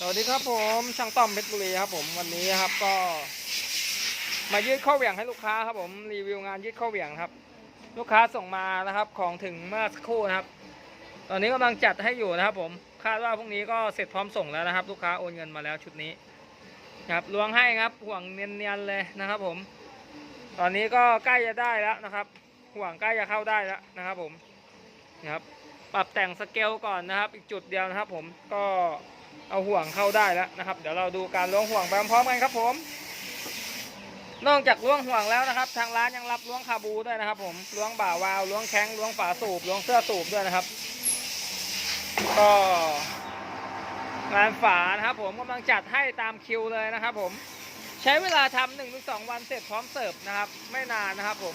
สวัสดีครับผมช่างต้อมเพชรบุรีครับผมวันนี้ครับก็ มายืดข้อเหวี่ยงให้ลูกค้าครับผมรีวิวงานยืดข้อเหวี่ยงครับ ลูกค้าส่งมานะครับของถึงเมื่อสักครู่นะครับ ตอนนี้กำลังจัดให้อยู่นะครับ ผมคาดว่าพรุ่งนี้ก็เสร็จพร้อมส่งแล้วนะครับ ลูกค้าโอนเงินมาแล้วชุดนี้ครับล้วงให้ครับห่วงเนียนๆเลยนะครับ ผม ตอนนี้ก็ใกล้จะได้แล้วนะครับ ห่วงใกล้จะเข้าได้แล้วนะครับ ผมนะครับ ปรับแต่งสเกลก่อนนะครับ อีกจุดเดียวนะครับ ผมก็ เอาห่วงเข้าได้แล้วนะครับ เดี๋ยวเราดูการล้วงห่วงไปพร้อมกันครับผม นอกจากล้วงห่วงแล้วนะครับ ทางร้านยังรับล้วงคาบูด้วยนะครับ ผมล้วงบ่าวาวล้วงแข้งล้วงฝาสูบล้วงเสื้อสูบด้วยนะครับ ก็งานฝานะครับ ผมกำลังจัดให้ตามคิวเลยนะครับ ผมใช้เวลาทำหนึ่งถึงสองวันเสร็จพร้อมเสิร์ฟนะครับ ไม่นานนะครับ ผม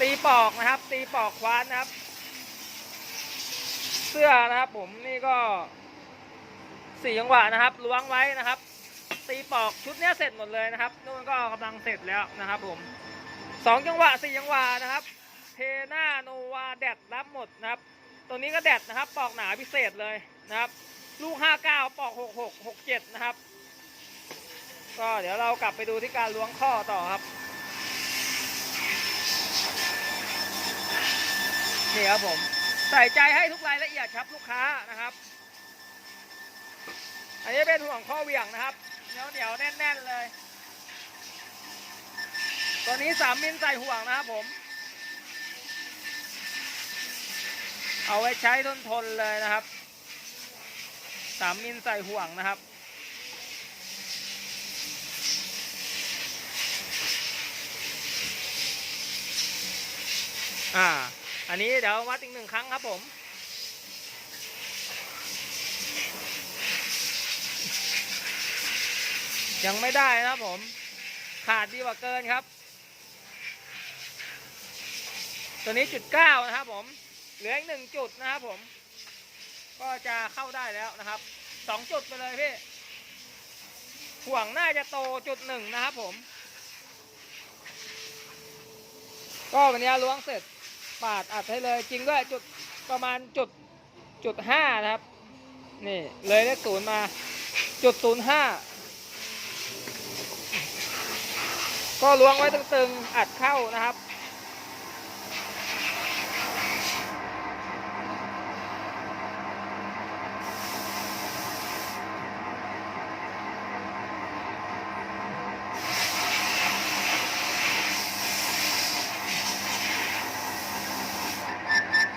ตีปอกนะครับ ตีปอกคว้านนะครับ เสื้อนะครับ ผมนี่ก็ สี่จังหวะนะครับล้วงไว้นะครับ ตีปอกชุดนี้เสร็จหมดเลยนะครับนู่นก็กำลังเสร็จแล้วนะครับผมสองจังหวะสี่จังหวะนะครับเทน่าโนวาแดดรับหมดนะครับ ตัวนี้ก็แดดนะครับ ปอกหนาพิเศษเลยนะครับ ลูกห้าเก้าปอกหกหกหกเจ็ดนะครับ ก็เดี๋ยวเรากลับไปดูที่การล้วงข้อต่อครับนี่ครับผม ใส่ใจให้ทุกรายละเอียดครับลูกค้านะครับ อันนี้เป็นห่วงข้อเหวี่ยงนะครับเหนียวเหนียวๆแน่นๆเลย ตัวนี้สามมิลใส่ห่วงนะครับผม เอาไว้ใช้ทนทนเลยนะครับสามมิลใส่ห่วงนะครับอ่า อันนี้เดี๋ยววัดอีกหนึ่งครั้งครับผม ยังไม่ได้นะครับผม ขาดดีกว่าเกินครับ ตัวนี้จุดเก้านะครับผม เหลืออีกหนึ่งจุดนะครับผม ก็จะเข้าได้แล้วนะครับสองจุดไปเลยพี่ห่วงน่าจะโตจุดหนึ่งนะครับผม ก็วันนี้ล้วงเสร็จปาดอัดให้เลยจริงด้วยจุดประมาณจุดจุดห้านะครับ นี่เลยเลขศูนย์มาจุดศูนย์ห้า ก็ล้วงไว้ตึงๆ อัดเข้านะครับ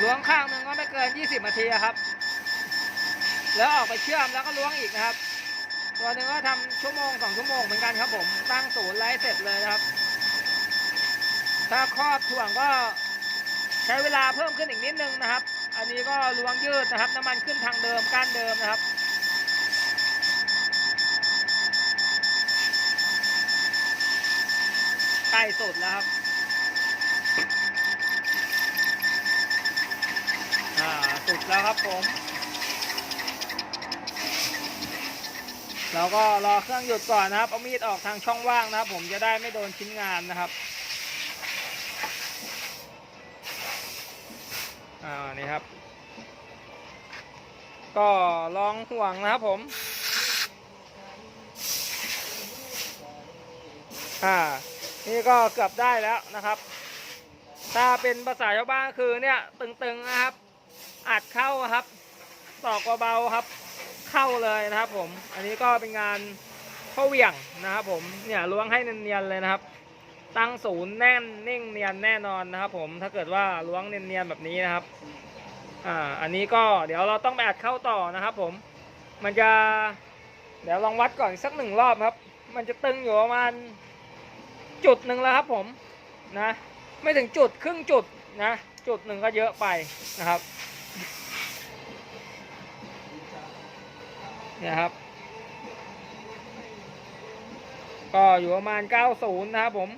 ล้วงข้างหนึ่งก็ไม่เกิน 20นาทีครับ แล้วออกไปเชื่อมแล้วก็ล้วงอีกนะครับ ตัวหนึ่งก็ทำชั่วโมงสองชั่วโมงเหมือนกันครับผมตั้งศูนย์ไลฟ์เสร็จเลยนะครับ ถ้าครอบถ่วงก็ใช้เวลาเพิ่มขึ้นอีกนิดนึงนะครับ อันนี้ก็ล้วงยืดนะครับ น้ำมันขึ้นทางเดิมก้านเดิมนะครับใกล้สุดแล้วครับอ่าสุดแล้วครับผม เราก็รอเครื่องหยุดก่อนนะครับ เอามีดออกทางช่องว่างนะครับ ผมจะได้ไม่โดนชิ้นงานนะครับอ่านี่ครับ ก็ลองห่วงนะครับผมอ่านี่ก็เกือบได้แล้วนะครับ ถ้าเป็นภาษาชาวบ้านคือเนี่ยตึงๆนะครับ อัดเข้าครับตอกเบาๆครับ เข้าเลยนะครับผม อันนี้ก็เป็นงานเข้าเวียงนะครับผม เนี่ยล้วงให้เนียนๆเลยนะครับ ตั้งศูนย์แน่นนิ่งเนียนแน่นอนนะครับ ผม ถ้าเกิดว่าล้วงเนียนๆแบบนี้นะครับ อ่า อันนี้ก็เดี๋ยวเราต้องไปอัดเข้าต่อนะครับ ผม มันจะ เดี๋ยวลองวัดก่อนสักหนึ่งรอบครับ มันจะตึงอยู่ประมาณจุดหนึ่งแล้วครับ ผม นะ ไม่ถึงจุดครึ่งจุดนะ จุดหนึ่งก็เยอะไปนะครับ เนี่ยครับ ก็อยู่ประมาณ 90 นะครับผม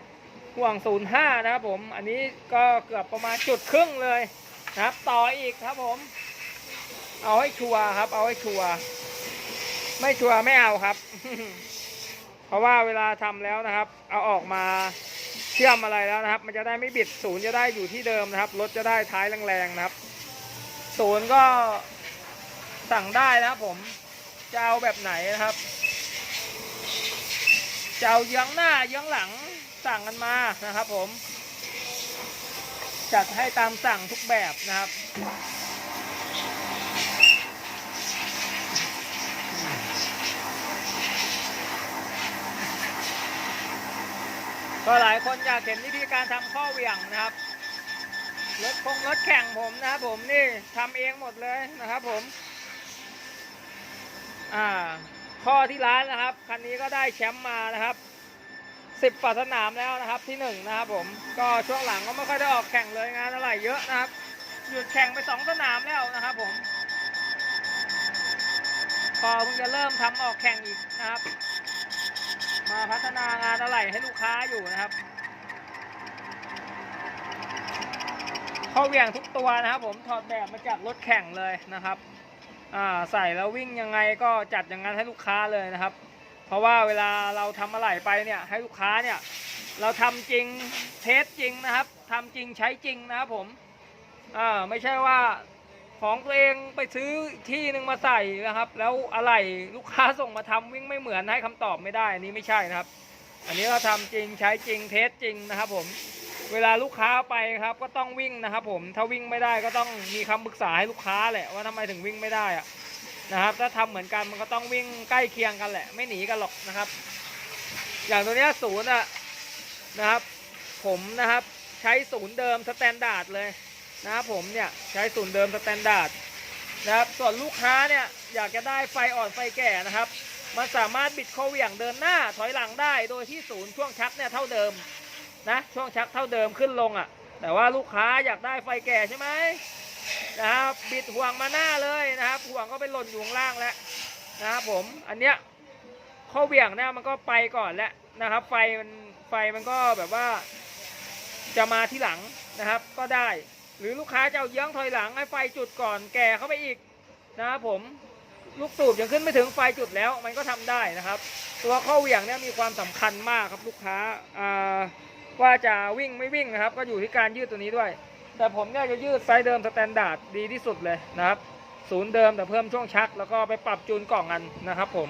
ห่วง 05 นะครับผม อันนี้ก็เกือบประมาณจุดครึ่งเลยนะครับ ต่ออีกครับผม เอาให้ชัวร์ครับ เอาให้ชัวร์ไม่ชัวร์ไม่เอาครับ เพราะว่าเวลาทำแล้วนะครับ เอาออกมาเชื่อมอะไรแล้วนะครับ มันจะได้ไม่บิดศูนย์จะได้อยู่ที่เดิมนะครับรถจะได้ท้ายแรงๆนะครับ ศูนย์ก็สั่งได้นะครับผม จะเอาแบบไหนนะครับจะเอาเยื้องหน้าเยื้องหลังสั่งกันมานะครับ ผม จัดให้ตามสั่งทุกแบบนะครับก็หลายคนอยากเห็นวิธีการทำข้อเหวี่ยงนะครับ รถคงรถแข่งผมนะครับผมนี่ทำเองหมดเลยนะครับผม อ่าข้อที่ร้านนะครับ คันนี้ก็ได้แชมป์มานะครับสิบฝาสนามแล้วนะครับที่หนึ่งนะครับผมก็ช่วงหลังก็ไม่ค่อยได้ออกแข่งเลยงานอะไรเยอะนะครับ หยุดแข่งไปสองสนามแล้วนะครับผมก็เพิ่งจะเริ่มทำออกแข่งอีกนะครับ มาพัฒนางานอะไรให้ลูกค้าอยู่นะครับข้อเหวี่ยงทุกตัวนะครับ ผมถอดแบบมาจากรถแข่งเลยนะครับ ใส่แล้ววิ่งยังไงก็จัดอย่างนั้นให้ลูกค้าเลยนะครับ เพราะว่าเวลาเราทำอะไรไปเนี่ยให้ลูกค้าเนี่ยเราทำจริงเทสจริงนะครับทำจริงใช้จริงนะครับผมอ่าไม่ใช่ว่าของตัวเองไปซื้อที่หนึ่งมาใส่นะครับ แล้วอะไรลูกค้าส่งมาทำวิ่งไม่เหมือนให้คำตอบไม่ได้อันนี้ไม่ใช่นะครับ อันนี้เราทำจริงใช้จริงเทสจริงนะครับผม เวลาลูกค้าไปครับก็ต้องวิ่งนะครับ ผมถ้าวิ่งไม่ได้ก็ต้องมีคำปรึกษาให้ลูกค้าแหละว่าทำไมถึงวิ่งไม่ได้อะนะครับ ถ้าทำเหมือนกันมันก็ต้องวิ่งใกล้เคียงกันแหละ ไม่หนีกันหรอกนะครับ อย่างตัวเนี้ยศูนย์อะนะครับ ผมนะครับ ใช้ศูนย์เดิมสแตนดาร์ดเลยนะครับผมเนี่ยใช้ศูนย์เดิมสแตนดาร์ดนะครับส่วนลูกค้าเนี่ยอยากจะได้ไฟอ่อนไฟแก่นะครับ มันสามารถบิดเข้าเหวี่ยงเดินหน้าถอยหลังได้ โดยที่ศูนย์ช่วงชักเนี่ยเท่าเดิม นะช่วงชักเท่าเดิมขึ้นลงอะ่ะ แต่ว่าลูกค้าอยากได้ไฟแก่ใช่ไหมนะครับบิดห่วงมาหน้าเลยนะครับ ห่วงก็ไปหล่นอยู่ข้างล่างแล้วนะครับผมอันเนี้ยข้อเหวี่ยงเนี่ยมันก็ไปก่อนแล้วนะครับ ไฟมันไฟมันก็แบบว่า จะมาที่หลังนะครับ ก็ได้ หรือลูกค้าจะเอาเยื้องถอยหลังให้ไฟจุดก่อนแก่เข้าไปอีกนะครับผมลูกสูบยังขึ้นไม่ถึงไฟจุดแล้วมันก็ทำได้นะครับ ตัวข้อเหวี่ยงเนี่ยมีความสำคัญมากครับลูกค้าอ่า ว่าจะวิ่งไม่วิ่งนะครับ ก็อยู่ที่การยืดตัวนี้ด้วย แต่ผมเนี่ยจะยืดไซส์เดิมสแตนดาร์ดดีที่สุดเลยนะครับศูนย์เดิมแต่เพิ่มช่วงชัก แล้วก็ไปปรับจูนกล่องกันนะครับผม